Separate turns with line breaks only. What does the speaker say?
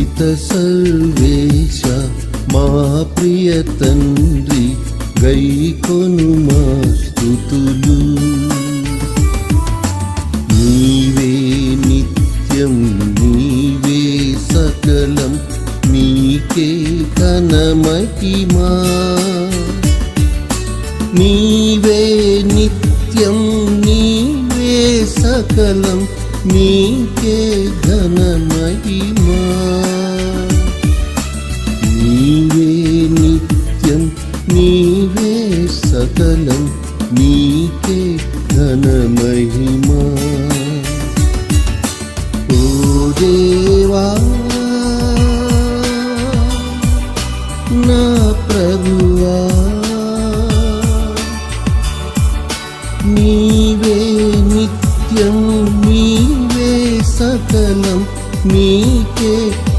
పిత సర్వేశ మా ప్రియ తండ్రి గైకొను మా స్థుతులు నీవే నిత్యం నీవే సకలం నీకే కనమహిమా నీవే నిత్యం నీవే సకలం నీకే ఘనమహిమా నీవే సకలం నీకే ఘన మహిమా ఓ దేవా నా ప్రభువా నీవే నిత్యం నీవే సకలం నీకే